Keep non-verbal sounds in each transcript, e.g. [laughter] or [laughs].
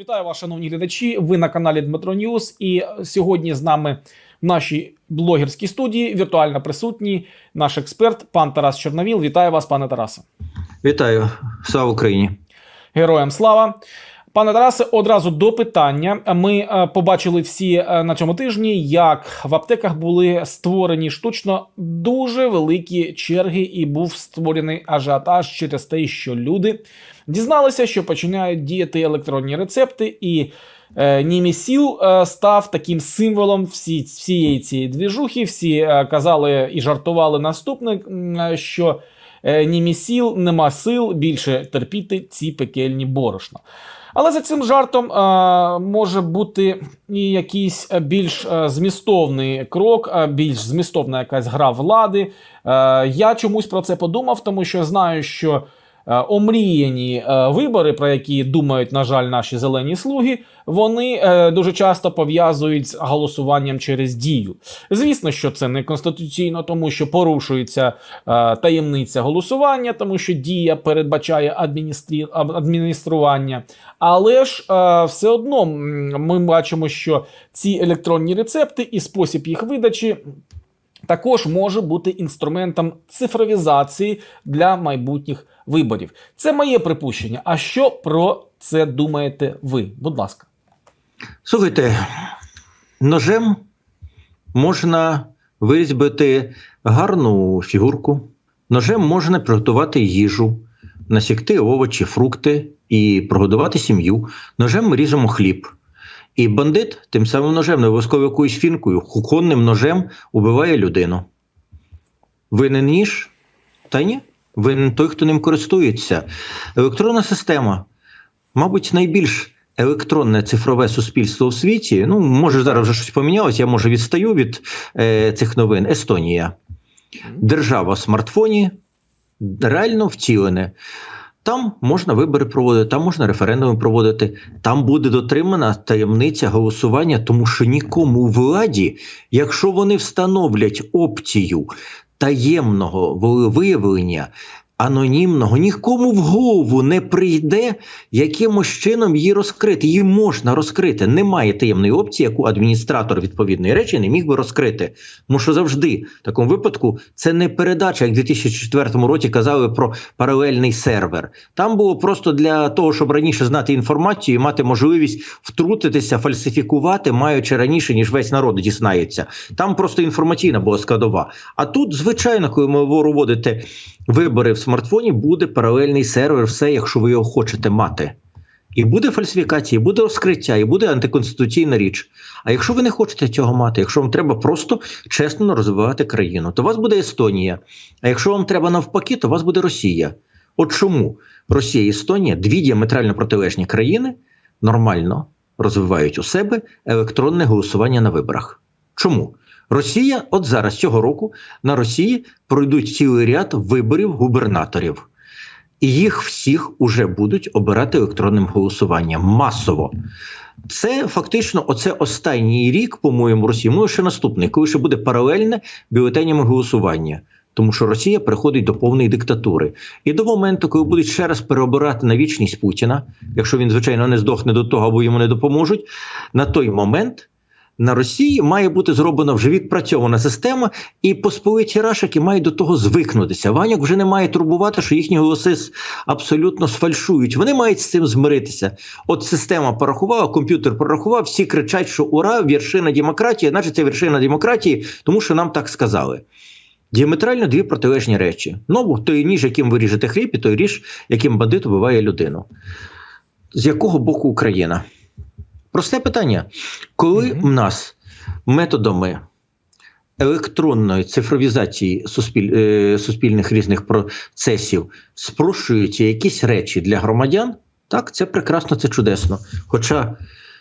Вітаю вас, шановні глядачі. Ви на каналі Дмитро Ньюс. І сьогодні з нами в нашій блогерській студії віртуально присутній наш експерт, пан Тарас Чорновіл. Вітаю вас, пане Тарасе. Вітаю, слава Україні. Героям слава. Пане Тарасе, одразу до питання. Ми е, побачили всі е, на цьому тижні, як в аптеках були створені штучно дуже великі черги, і був створений ажіотаж через те, що люди дізналися, що починають діяти електронні рецепти, і е, Німісіл е, став таким символом всі, всієї цієї двіжухи. Всі е, казали і жартували наступне, що е, Німісіл нема сил більше терпіти ці пекельні борошна. Але за цим жартом е, може бути і якийсь е, більш е, змістовний крок, е, більш змістовна якась гра влади. Е, я чомусь про це подумав, тому що знаю, що омріяні е, вибори, про які думають, на жаль, наші зелені слуги, вони е, дуже часто пов'язують з голосуванням через дію. Звісно, що це не конституційно, тому що порушується е, таємниця голосування, тому що дія передбачає адміністрі... адміністрування. Але ж е, все одно ми бачимо, що ці електронні рецепти і спосіб їх видачі. Також може бути інструментом цифровізації для майбутніх виборів. Це моє припущення. А що про це думаєте ви? Будь ласка. Слухайте, ножем можна вирізбити гарну фігурку, ножем можна приготувати їжу, насікти овочі, фрукти і прогодувати сім'ю. Ножем ми ріжемо хліб. І бандит тим самим ножем, не обов'язково якоюсь фінкою, кухонним ножем убиває людину. Винен ніж? Та ні. Винен той, хто ним користується. Електронна система, мабуть, найбільш електронне цифрове суспільство у світі. Ну, може, зараз вже щось помінялося, я може відстаю від е, цих новин. Естонія. Держава в смартфоні реально втілене. Там можна вибори проводити, там можна референдуми проводити, там буде дотримана таємниця голосування, тому що нікому владі, якщо вони встановлять опцію таємного волевиявлення, анонімного, нікому в голову не прийде якимось чином її розкрити. Її можна розкрити. Немає таємної опції, яку адміністратор відповідної речі не міг би розкрити. Тому що завжди в такому випадку це не передача, як в 2004 році казали про паралельний сервер. Там було просто для того, щоб раніше знати інформацію і мати можливість втрутитися, фальсифікувати, маючи раніше, ніж весь народ дізнається. Там просто інформаційна була складова. А тут, звичайно, коли ми проводите вибори в смартфоні, буде паралельний сервер, все, якщо ви його хочете мати. І буде фальсифікація, і буде розкриття, і буде антиконституційна річ. А якщо ви не хочете цього мати, якщо вам треба просто чесно розвивати країну, то у вас буде Естонія. А якщо вам треба навпаки, то у вас буде Росія. От чому Росія і Естонія дві діаметрально протилежні країни нормально розвивають у себе електронне голосування на виборах. Чому? Росія, от зараз цього року на Росії пройдуть цілий ряд виборів губернаторів. І їх всіх уже будуть обирати електронним голосуванням масово. Це фактично оце останній рік, по-моєму, Росії, може ще наступний, коли ще буде паралельне бюлетенями голосування. Тому що Росія приходить до повної диктатури. І до моменту, коли будуть ще раз переобирати на вічність Путіна, якщо він, звичайно, не здохне до того, або йому не допоможуть, на той момент на Росії має бути зроблена вже відпрацьована система, і посполиті рашики мають до того звикнутися. Ваняк вже не має турбувати, що їхні голоси абсолютно сфальшують. Вони мають з цим змиритися. От система порахувала, комп'ютер порахував, всі кричать, що ура, вершина демократії, значить це вершина демократії, тому що нам так сказали. Діаметрально дві протилежні речі. Ну, той ніж, яким ви ріжете хліб, і той ріж, яким бандит убиває людину. З якого боку Україна? Просте питання. Коли в нас методами електронної цифровізації суспіль, е, суспільних різних процесів спрощуються якісь речі для громадян, так, це прекрасно, це чудесно. Хоча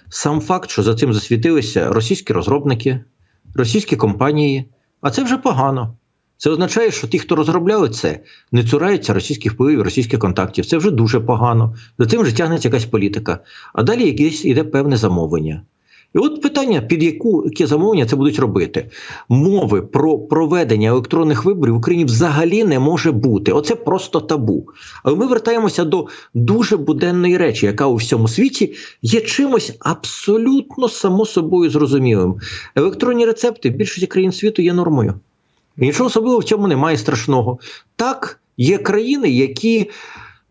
сам факт, що за цим засвітилися російські розробники, російські компанії, а це вже погано. Це означає, що ті, хто розробляли це, не цураються російських впливів, російських контактів. Це вже дуже погано. За цим вже тягнеться якась політика. А далі якесь іде певне замовлення. І от питання, під яку яке замовлення це будуть робити. Мови про проведення електронних виборів в Україні взагалі не може бути. Оце просто табу. Але ми вертаємося до дуже буденної речі, яка у всьому світі є чимось абсолютно само собою зрозумілим. Електронні рецепти в більшості країн світу є нормою. Нічого особливого в цьому немає страшного. Так, є країни, які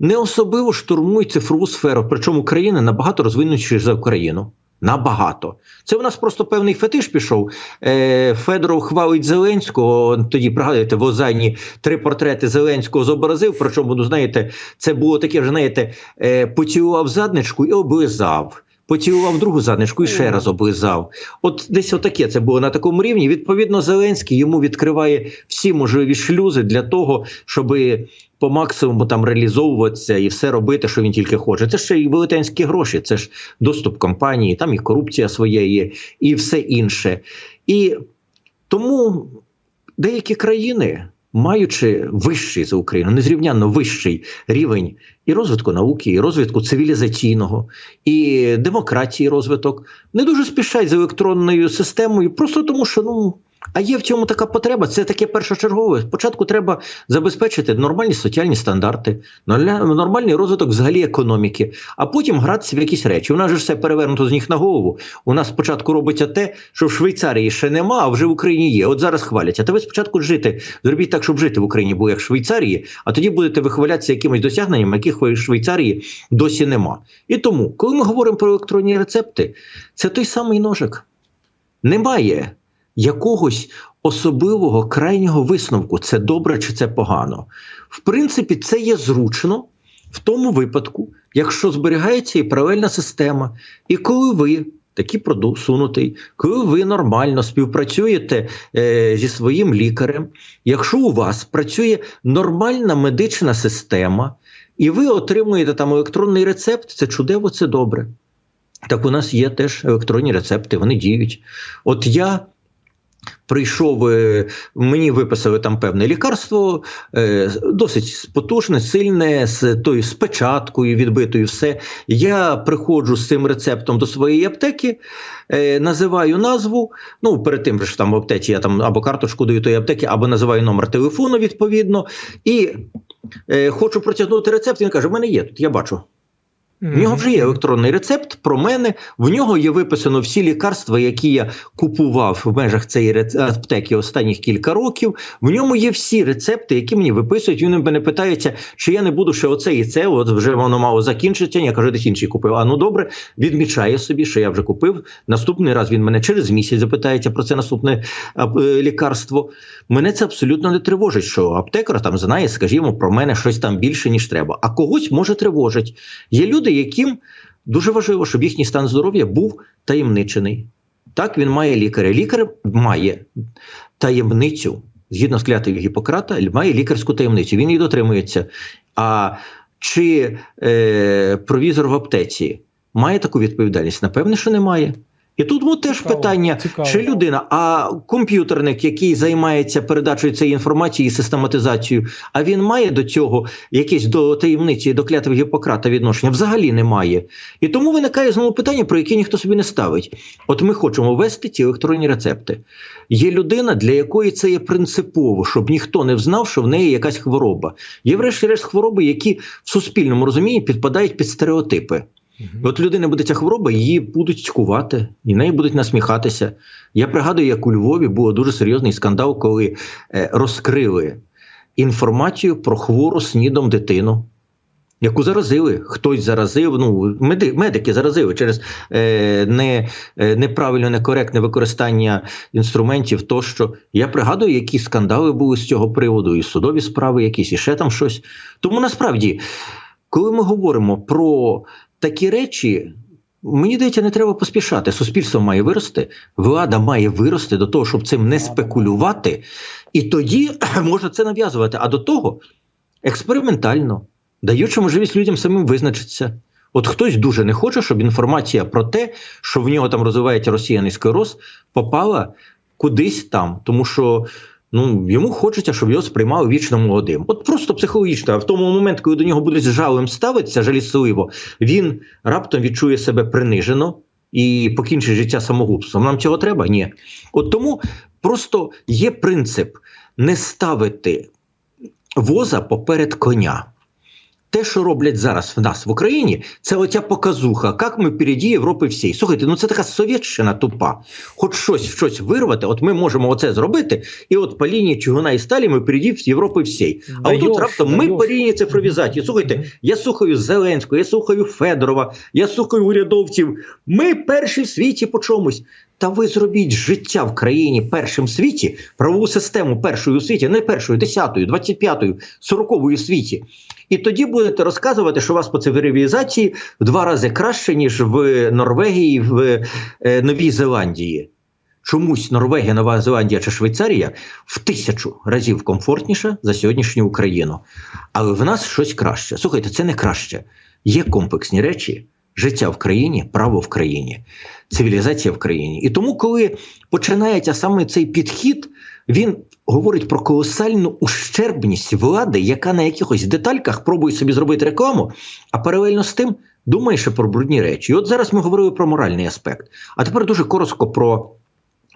не особливо штурмують цифрову сферу, причому країни набагато розвинутіші за Україну. Набагато. Це у нас просто певний фетиш пішов. Е, Федоров хвалить Зеленського. Тоді пригадуєте, в Озані три портрети Зеленського зобразив. Причому, ну знаєте, це було таке вже, знаєте, е, поцілував задничку і облизав. Поцілував другу задничку і ще раз облизав. От десь отаке це було на такому рівні. Відповідно, Зеленський йому відкриває всі можливі шлюзи для того, щоби по максимуму там реалізовуватися і все робити, що він тільки хоче. Це ще й велетенські гроші, це ж доступ компанії, там і корупція своя є, і все інше. І тому деякі країни, маючи вищий за Україну, незрівнянно вищий рівень і розвитку науки, і розвитку цивілізаційного, і демократії розвиток, не дуже спішать з електронною системою, просто тому, що ну. А є в цьому така потреба, це таке першочергове. Спочатку треба забезпечити нормальні соціальні стандарти, нормальний розвиток взагалі економіки, а потім гратися в якісь речі. У нас же все перевернуто з ніг на голову. У нас спочатку робиться те, що в Швейцарії ще нема, а вже в Україні є. От зараз хваляться. Та ви спочатку жити, зробіть так, щоб жити в Україні було як в Швейцарії, а тоді будете вихвалятися якимось досягненням, яких в Швейцарії досі нема. І тому, коли ми говоримо про електронні рецепти, це той самий ножик. Немає якогось особливого крайнього висновку, це добре чи це погано. В принципі, це є зручно в тому випадку, якщо зберігається і паралельна система, і коли ви. Такий просунутий, коли ви нормально співпрацюєте е, зі своїм лікарем, якщо у вас працює нормальна медична система, і ви отримуєте там електронний рецепт, це чудово, це добре. Так у нас є теж електронні рецепти, вони діють. От я прийшов, е, мені виписали там певне лікарство, е, досить потужне, сильне, з тою з печаткою відбитою, все. Я приходжу з цим рецептом до своєї аптеки, е, називаю назву. Ну, перед тим, що там в аптеці я там або карточку даю тої аптеки, або називаю номер телефону відповідно. І хочу протягнути рецепт. Він каже: в мене є тут, я бачу. В нього вже є електронний рецепт про мене. В нього є виписано всі лікарства, які я купував в межах цієї аптеки останніх кілька років. В ньому є всі рецепти, які мені виписують. Він мене питається, чи я не буду ще оце і це. От вже воно мало закінчиться. Я кажу, десь інший купив. А ну добре, відмічає собі, що я вже купив. Наступний раз він мене через місяць запитається про це наступне е, лікарство. Мене це абсолютно не тривожить, що аптекар там знає, скажімо, про мене щось там більше ніж треба. А когось може тривожить. Є люди, яким дуже важливо, щоб їхній стан здоров'я був таємничений. Так, він має лікаря. Лікар має таємницю, згідно з клятвою Гіппократа, має лікарську таємницю. Він її дотримується. А чи е, провізор в аптеці має таку відповідальність? Напевне, що немає. І тут ну, теж Цікаво, питання, цікаво. чи людина, а комп'ютерник, який займається передачею цієї інформації і систематизацією, а він має до цього якесь до таємниці, до клятви Гіппократа відношення? Взагалі немає. І тому виникає знову питання, про яке ніхто собі не ставить. От ми хочемо ввести ці електронні рецепти. Є людина, для якої це є принципово, щоб ніхто не взнав, що в неї якась хвороба. Є, врешті-решт, хвороби, які в суспільному розумінні підпадають під стереотипи. От людини буде ця хвороба, її будуть цькувати, і неї будуть насміхатися. Я пригадую, як у Львові був дуже серйозний скандал, коли е, розкрили інформацію про хвору снідом дитину, яку заразили. Хтось заразив, ну, меди, медики заразили через е, не, е, неправильне, некоректне використання інструментів. Тощо я пригадую, які скандали були з цього приводу, і судові справи якісь, і ще там щось. Тому насправді, коли ми говоримо про такі речі. Мені здається, не треба поспішати. Суспільство має вирости, влада має вирости до того, щоб цим не спекулювати, і тоді [clears throat] можна це нав'язувати. А до того експериментально, даючи можливість людям самим визначитися. От хтось дуже не хоче, щоб інформація про те, що в нього там розвивається росіяний склероз, попала кудись там, тому що. Ну, йому хочеться, щоб його сприймали вічно молодим. От просто психологічно. А в тому момент, коли до нього будуть з жалем ставитися жалісливо, він раптом відчує себе принижено, і покінчить життя самогубством. Нам цього треба? Ні. От тому просто є принцип не ставити воза поперед коня. Те, що роблять зараз в нас в Україні, це оця показуха, як ми впереді Європи всій. Слухайте, ну це така совєтщина тупа. Хоч щось щось вирвати, от ми можемо оце зробити, і от по лінії чугуна і сталі ми впереді в Європи всій. А Даєш, отут раптом ми по лінії цифровізації. Слухайте, я слухаю Зеленського, я слухаю Федорова, я слухаю урядовців. Ми перші в світі по чомусь. Та ви зробіть життя в країні першим в світі, правову систему першою у світі, не першою, десятою, двадцять п'ятою, сороковою в світі. І тоді будете розказувати, що у вас по цивілізації в два рази краще, ніж в Норвегії, в е, Новій Зеландії. Чомусь Норвегія, Нова Зеландія чи Швейцарія в тисячу разів комфортніша за сьогоднішню Україну. Але в нас щось краще. Слухайте, це не краще. Є комплексні речі: життя в країні, право в країні, цивілізація в країні. І тому, коли починається саме цей підхід, він говорить про колосальну ущербність влади, яка на якихось детальках пробує собі зробити рекламу, а паралельно з тим думає ще про брудні речі. І от зараз ми говорили про моральний аспект. А тепер дуже коротко про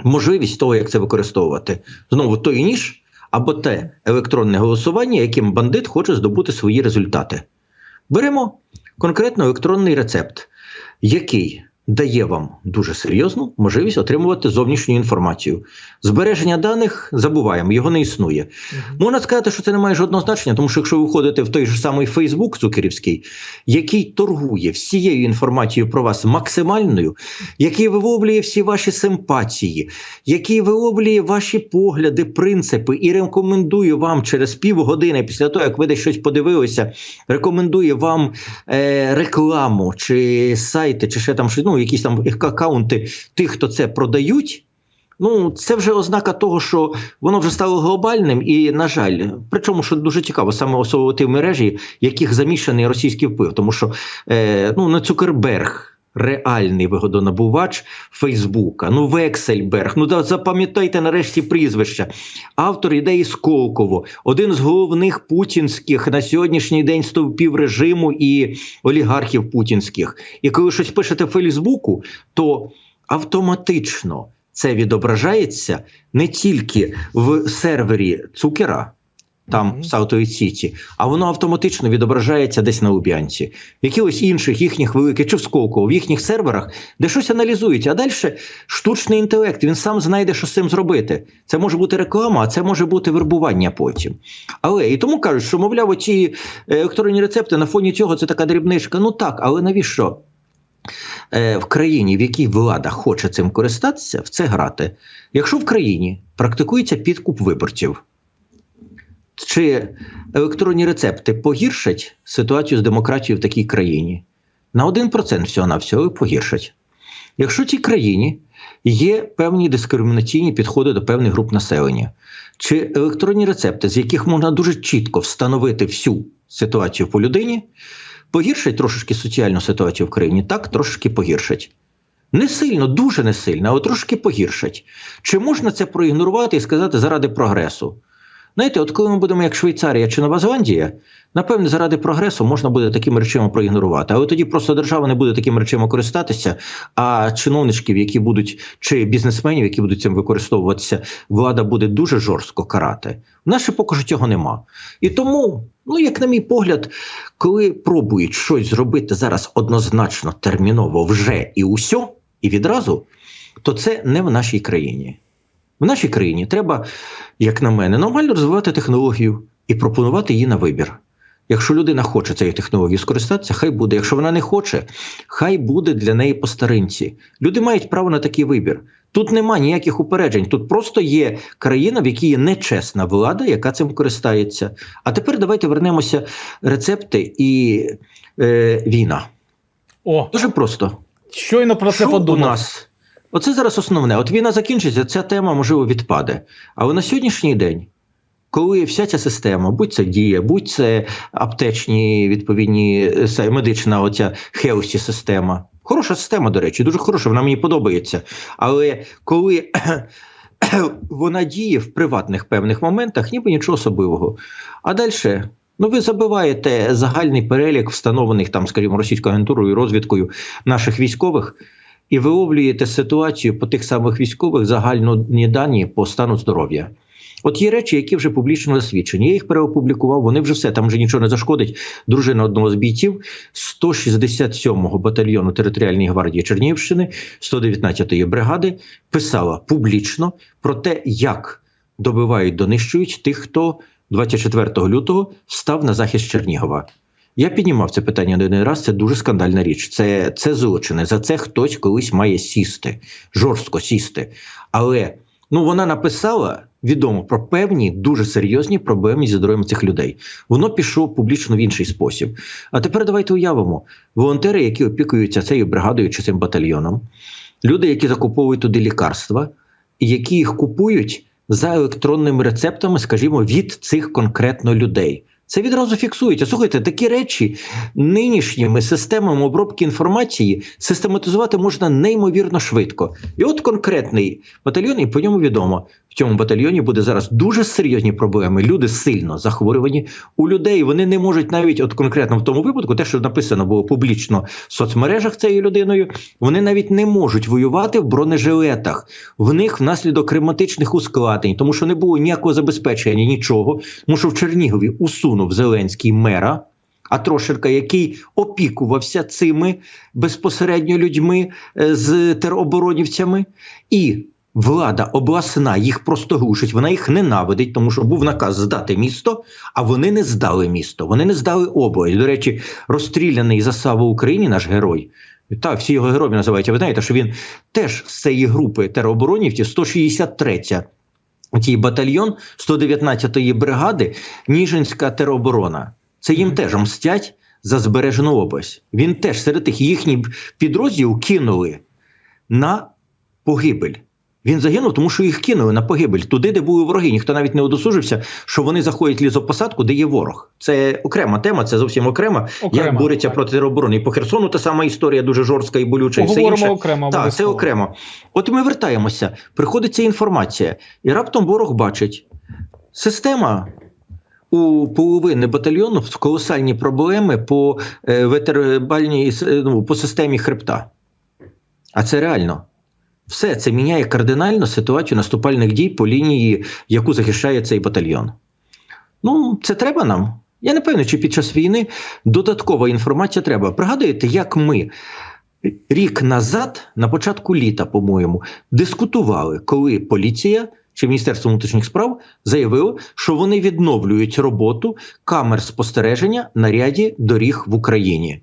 можливість того, як це використовувати. Знову той ніж або те електронне голосування, яким бандит хоче здобути свої результати. Беремо конкретно електронний рецепт, який дає вам дуже серйозну можливість отримувати зовнішню інформацію. Збереження даних забуваємо, його не існує. Можна сказати, що це не має жодного значення, тому що якщо ви входите в той же самий Фейсбук Цукерівський, який торгує всією інформацією про вас максимальною, який виловлює всі ваші симпатії, який виловлює ваші погляди, принципи і рекомендує вам через півгодини після того, як ви десь щось подивилися, рекомендує вам е, рекламу чи сайти, чи ще там щось, ну, якісь там аккаунти тих, хто це продають. Ну, це вже ознака того, що воно вже стало глобальним, і, на жаль, причому що дуже цікаво, саме особливо ті мережі, яких замішаний російський вплив, тому що е, ну, не Цукерберг. Реальний вигодонабувач Фейсбука, ну Вексельберг. Ну да, запам'ятайте нарешті прізвища. Автор ідеї Сколково, один з головних путінських на сьогоднішній день стовпів режиму і олігархів путінських. І коли щось пишете в Фейсбуку, то автоматично це відображається не тільки в сервері Цукера, там в Саутовій Сіті, а воно автоматично відображається десь на Луб'янці, в якихось інших їхніх великих чи в Сколково, в їхніх серверах, де щось аналізують. А далі штучний інтелект він сам знайде, що з цим зробити. Це може бути реклама, а це може бути вербування потім. Але і тому кажуть, що мовляв, оці е, електронні рецепти на фоні цього це така дрібничка. Ну так, але навіщо? Е, В країні, в якій влада хоче цим користатися, в це грати. Якщо в країні практикується підкуп виборців, чи електронні рецепти погіршать ситуацію з демократією в такій країні? На 1% всього на всього погіршать. Якщо в цій країні є певні дискримінаційні підходи до певних груп населення, чи електронні рецепти, з яких можна дуже чітко встановити всю ситуацію по людині, погіршать трошечки соціальну ситуацію в країні, так трошечки погіршать. Не сильно, дуже не сильно, але трошки погіршать. Чи можна це проігнорувати і сказати заради прогресу? Знаєте, от коли ми будемо як Швейцарія чи Нова Зеландія, напевне, заради прогресу можна буде такими речами проігнорувати. Але тоді просто держава не буде такими речами користатися, а чиновничків, які будуть, чи бізнесменів, які будуть цим використовуватися, влада буде дуже жорстко карати. В нас ще поки що цього нема. І тому, ну як на мій погляд, коли пробують щось зробити зараз однозначно, терміново, вже і усьо, і відразу, то це не в нашій країні. В нашій країні треба, як на мене, нормально розвивати технологію і пропонувати її на вибір. Якщо людина хоче цією технологією скористатися, хай буде. Якщо вона не хоче, хай буде для неї по старинці. Люди мають право на такий вибір. Тут нема ніяких упереджень. Тут просто є країна, в якій є нечесна влада, яка цим користається. А тепер давайте вернемося рецепти і е, війна. О, Дуже просто. щойно про це Що подумав. у нас? Оце зараз основне. От війна закінчиться, ця тема можливо відпаде. Але на сьогоднішній день, коли вся ця система, будь це дія, будь це аптечні відповідні е, медична оця хелсі система. Хороша система, до речі, дуже хороша, вона мені подобається. Але коли [coughs] вона діє в приватних певних моментах, ніби нічого особливого. А далі. Ну, ви забиваєте загальний перелік встановлених там, скажімо, російською агентурою і розвідкою наших військових, і виловлюєте ситуацію по тих самих військових загальні дані по стану здоров'я. От є речі, які вже публічно засвідчені. Я їх переопублікував, вони вже все, там вже нічого не зашкодить. Дружина одного з бійців 167-го батальйону територіальної гвардії Чернігівщини, 119-ї бригади, писала публічно про те, як добивають, донищують тих, хто 24 лютого став на захист Чернігова. Я піднімав це питання не один раз. Це дуже скандальна річ. Це, це злочини. За це хтось колись має сісти, жорстко сісти. Але ну вона написала відомо про певні дуже серйозні проблеми зі здоров'ям цих людей. Воно пішло публічно в інший спосіб. А тепер давайте уявимо: волонтери, які опікуються цією бригадою чи цим батальйоном, люди, які закуповують туди лікарства, які їх купують за електронними рецептами, скажімо, від цих конкретно людей. Це відразу фіксується. Слухайте, такі речі нинішніми системами обробки інформації систематизувати можна неймовірно швидко. І от конкретний батальйон, і по ньому відомо, в цьому батальйоні буде зараз дуже серйозні проблеми. Люди сильно захворювані. У людей вони не можуть навіть, от конкретно в тому випадку, те, що написано було публічно в соцмережах цією людиною, вони навіть не можуть воювати в бронежилетах. В них внаслідок кліматичних ускладнень, тому що не було ніякого забезпечення, нічого. Тому що в Чернігові усунув Зеленський мера. А Трошерка, який опікувався цими безпосередньо людьми е, з тероборонівцями, і влада обласна їх просто глушить, вона їх ненавидить, тому що був наказ здати місто, а вони не здали місто, вони не здали область. До речі, розстріляний за славу Україні наш герой. Так, всі його героями називають. А ви знаєте, що він теж з цієї групи тероборонівців 163 Цей батальйон 119-ї бригади Ніжинська тероборона. Це їм теж мстять за збережену область. Він теж серед тих їхніх підрозділ кинули на погибель. Він загинув, тому що їх кинули на погибель туди, де були вороги. Ніхто навіть не одосужився, що вони заходять в лісопосадку, де є ворог. Це окрема тема, це зовсім окрема. Окрема, як борються так. проти тероборони. І по Херсону та сама історія дуже жорстка і болюча. і все інше. окремо. Так, це окремо. От ми вертаємося. Приходить ця інформація, і раптом ворог бачить, система у половини батальйону колосальні проблеми по е, ветербальній с- ну, по системі хребта. А це реально. Все це міняє кардинально ситуацію наступальних дій по лінії, яку захищає цей батальйон. Ну, це треба нам. Я не певний, чи під час війни додаткова інформація треба. Пригадуєте, як ми рік назад, на початку літа, по-моєму, дискутували, коли поліція чи Міністерство внутрішніх справ заявило, що вони відновлюють роботу камер спостереження на ряді доріг в Україні.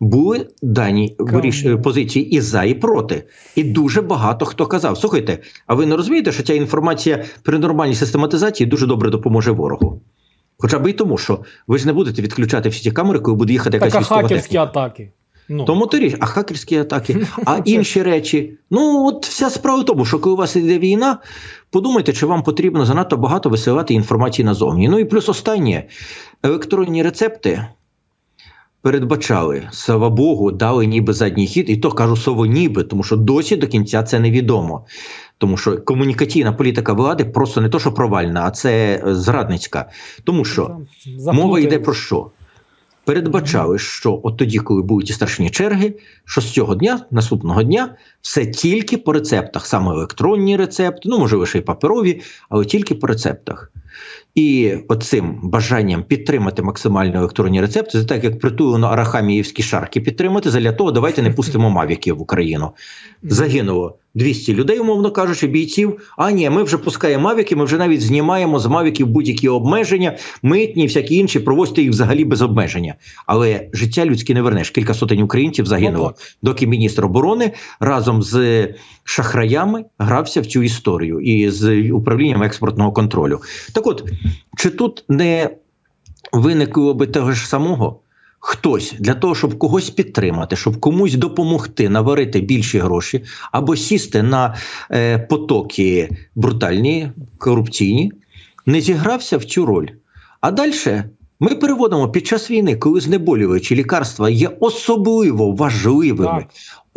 Були дані виріш... Позиції і за, і проти. І дуже багато хто казав: слухайте, а ви не розумієте, що ця інформація при нормальній систематизації дуже добре допоможе ворогу? Хоча б і тому, що ви ж не будете відключати всі ці камери, коли буде їхати якась військова хакерські атаки. Ну, Тому то річ, а хакерські атаки, а [laughs] інші речі. Ну, от вся справа в тому, що коли у вас іде війна, подумайте, чи вам потрібно занадто багато висилати інформації назовні. Ну і плюс останнє, електронні рецепти передбачали, слава Богу, дали ніби задній хід, і то кажу слово ніби, тому що досі до кінця це невідомо. Тому що комунікаційна політика влади просто не то, що провальна, а це е, зрадницька. Тому що Мова йде про що? Передбачали, що от тоді, коли будуть страшні черги, що з цього дня, наступного дня, все тільки по рецептах, саме електронні рецепти, ну можливо, ще й паперові, але тільки по рецептах. І оцим бажанням підтримати максимально електронні рецепти, це так як притулено арахаміївські шарки підтримати, задля того давайте не пустимо мавіків в Україну. Загинуло 200 людей, умовно кажучи, бійців. А ні, ми вже пускаємо мавіки, ми вже навіть знімаємо з мавіків будь-які обмеження, митні, всякі інші, провозьте їх взагалі без обмеження. Але життя людське не вернеш. Кілька сотень українців загинуло, Ну, доки міністр оборони разом з шахраями грався в цю історію і з управлінням експортного контролю. Так от, чи тут не виникло би того ж самого? Хтось для того, щоб когось підтримати, щоб комусь допомогти наварити більші гроші, або сісти на е, потоки брутальні, корупційні, не зігрався в цю роль. А далі ми переводимо під час війни, коли знеболюючі лікарства є особливо важливими, Так.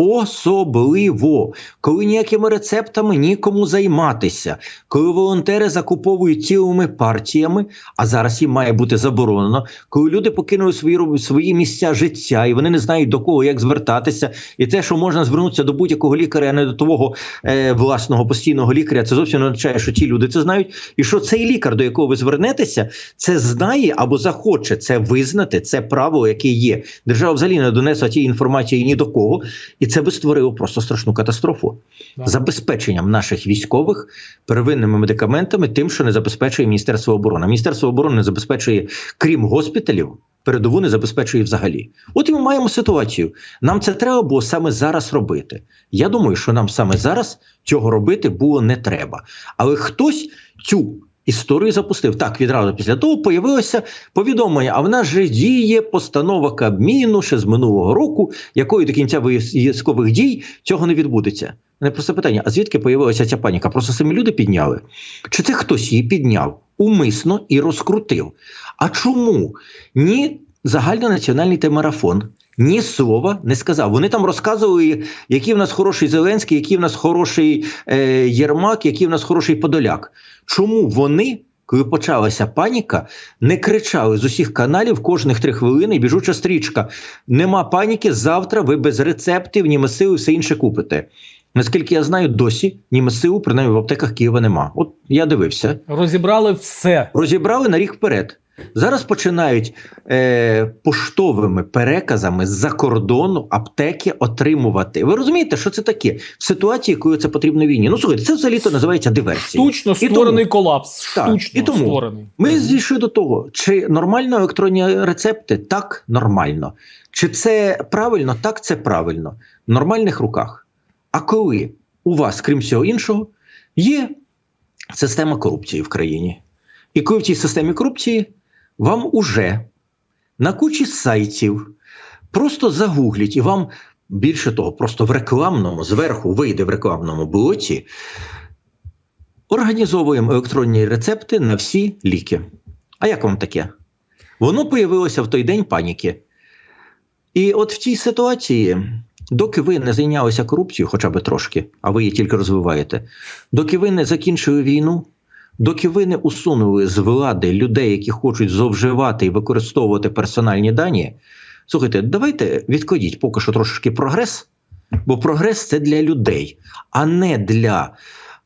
Особливо, коли ніякими рецептами нікому займатися, коли волонтери закуповують цілими партіями, а зараз їм має бути заборонено, коли люди покинули свої свої місця життя, і вони не знають до кого як звертатися, і те, що можна звернутися до будь-якого лікаря, а не до твого е, власного постійного лікаря, це зовсім не означає, що ті люди це знають, і що цей лікар, до якого ви звернетеся, це знає або захоче це визнати, це право, яке є. Держава взагалі не донесла тієї інформації ні до кого, і це би створило просто страшну катастрофу Да. забезпеченням наших військових первинними медикаментами, тим, що не забезпечує Міністерство оборони. Міністерство оборони не забезпечує, крім госпіталів, передову не забезпечує взагалі. От і ми маємо ситуацію. Нам це треба було саме зараз робити. Я думаю, що нам саме зараз цього робити було не треба. Але хтось цю. Історію запустив так. Відразу після того появилося повідомлення. А в нас же діє постанова Кабміну ще з минулого року, якою до кінця військових дій цього не відбудеться. Не просто питання: а звідки появилася ця паніка? Просто самі люди підняли? Чи це хтось її підняв умисно і розкрутив? А чому ні загальнонаціональний темарафон? Ні слова не сказав. Вони там розказували, який в нас хороший Зеленський, який в нас хороший е, Єрмак, який в нас хороший Подоляк. Чому вони, коли почалася паніка, не кричали з усіх каналів кожних три хвилини біжуча стрічка. Нема паніки, завтра ви без рецептів, ні сили, все інше купите. Наскільки я знаю, досі ні месилу, принаймні в аптеках Києва нема. От я дивився. Розібрали все. Розібрали на рік вперед. Зараз починають е, поштовими переказами з-за кордону аптеки отримувати. Ви розумієте, що це таке в ситуації, коли це потрібно війні? Ну слухайте, це взагалі то називається диверсія. Штучно І тому- створений колапс. Так, і тому створений. Ми зійшли до того, чи нормально електронні рецепти? Так, нормально. Чи це правильно? Так, це правильно. В нормальних руках. А коли у вас, крім всього іншого, є система корупції в країні. І коли в цій системі корупції вам уже на кучі сайтів просто загугліть, і вам більше того, просто в рекламному, зверху вийде в рекламному блоці, організовуємо електронні рецепти на всі ліки. А як вам таке? Воно появилося в той день паніки. І от в цій ситуації, доки ви не зайнялися корупцією, хоча б трошки, а ви її тільки розвиваєте, доки ви не закінчили війну, доки ви не усунули з влади людей, які хочуть зловживати і використовувати персональні дані, слухайте, давайте відкладіть поки що трошки прогрес, бо прогрес це для людей, а не для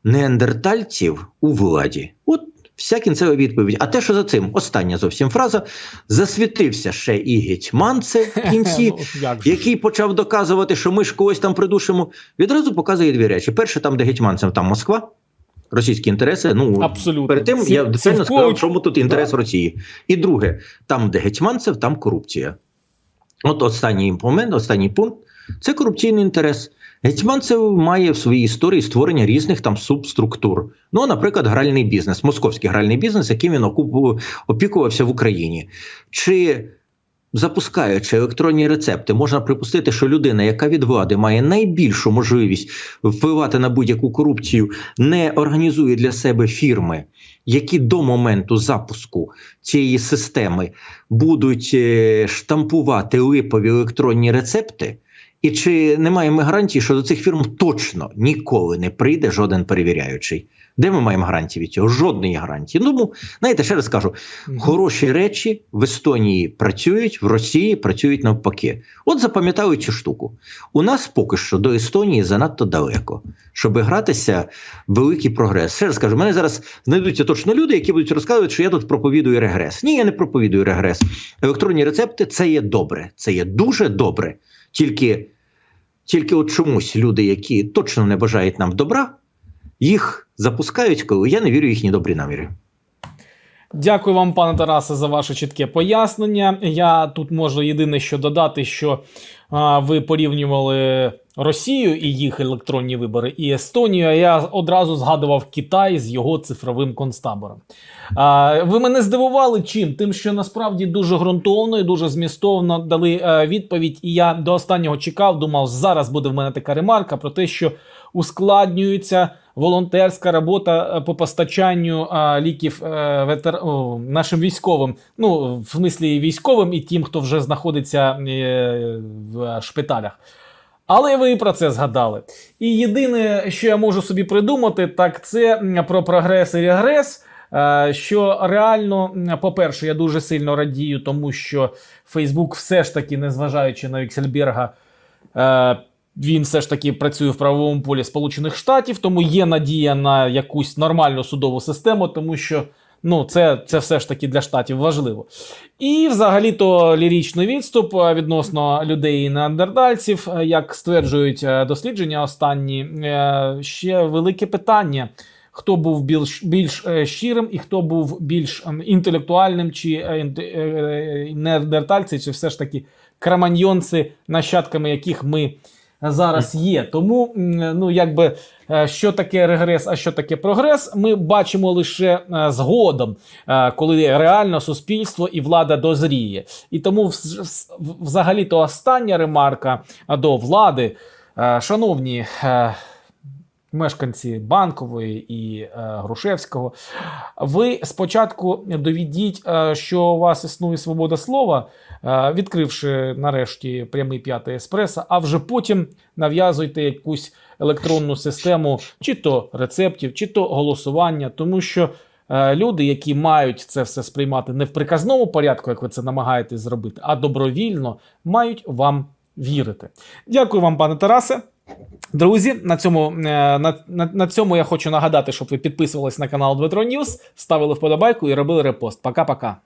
неандертальців у владі. От вся кінцева відповідь. А те, що за цим, остання зовсім фраза, засвітився ще і гетьманце в [laughs] кінці. Ну. Який почав доказувати, що ми ж когось там придушимо, відразу показує дві речі. Перше, там, де гетьманцем, там Москва, російські інтереси. Ну Абсолютно. перед тим Ці- я детально сказав, чому тут інтерес Да. Росії. І друге, там, де гетьманцев, там корупція. От останній момент, останній пункт це корупційний інтерес. Гетьманцев має в своїй історії створення різних там субструктур. Ну, наприклад, гральний бізнес, московський гральний бізнес, яким він опікувався в Україні. Чи запускаючи електронні рецепти, можна припустити, що людина, яка від влади має найбільшу можливість впливати на будь-яку корупцію, не організує для себе фірми, які до моменту запуску цієї системи будуть е, штампувати липові електронні рецепти. І чи немає ми гарантії, що до цих фірм точно ніколи не прийде жоден перевіряючий? Де ми маємо гарантії від цього? Жодної гарантії. Ну, Тому, знаєте, ще раз кажу: хороші речі в Естонії працюють, в Росії працюють навпаки. От запам'ятали цю штуку. У нас поки що до Естонії занадто далеко, щоб гратися великий прогрес. Ще раз кажу, мене зараз знайдуться точно люди, які будуть розказувати, що я тут проповідую регрес. Ні, я не проповідую регрес. Електронні рецепти це є добре, це є дуже добре. Тільки, тільки от чомусь люди, які точно не бажають нам добра, їх запускають, коли я не вірю їхні добрі наміри. Дякую вам, пане Тарасе, за ваше чітке пояснення. Я тут можу єдине що додати, що а, ви порівнювали Росію і їх електронні вибори і Естонію. А я одразу згадував Китай з його цифровим концтабором. А, ви мене здивували чим? Тим, що насправді дуже ґрунтовно і дуже змістовно дали е, відповідь. І я до останнього чекав, думав, зараз буде в мене така ремарка про те, що ускладнюється волонтерська робота е, по постачанню е, ліків е, ветер... нашим військовим. Ну, в смислі військовим і тим, хто вже знаходиться в шпиталях. Але ви і про це згадали. І єдине, що я можу собі придумати, так це про прогрес і регрес. Що реально, по-перше, я дуже сильно радію, тому що Фейсбук все ж таки, незважаючи на Віксельберга, він все ж таки працює в правовому полі Сполучених Штатів, тому є надія на якусь нормальну судову систему, тому що ну, це, це все ж таки для штатів важливо. І взагалі-то ліричний відступ е, відносно людей і неандертальців, е, як стверджують е, дослідження останні, ще велике питання. Хто був більш, більш щирим і хто був більш ем, інтелектуальним, чи неандертальці, чи все ж таки краманьйонці, нащадками яких ми зараз є. Тому, ну якби е, що таке регрес, а що таке прогрес, ми бачимо лише е, згодом, е, коли реально суспільство і влада дозріє. І тому вз- вз- взагалі то остання ремарка до влади, шановні. Мешканці банкової і е, Грушевського, ви спочатку доведіть, е, що у вас існує свобода слова, е, відкривши нарешті прямий п'ятий еспресо, а вже потім нав'язуйте якусь електронну систему, чи то рецептів, чи то голосування, тому що е, люди, які мають це все сприймати не в приказному порядку, як ви це намагаєтесь зробити, а добровільно, мають вам вірити. Дякую вам, пане Тарасе. Друзі, на цьому, е, на, на, на цьому я хочу нагадати, щоб ви підписувались на канал Дмитро Ньюс, ставили вподобайку і робили репост. Пока-пока.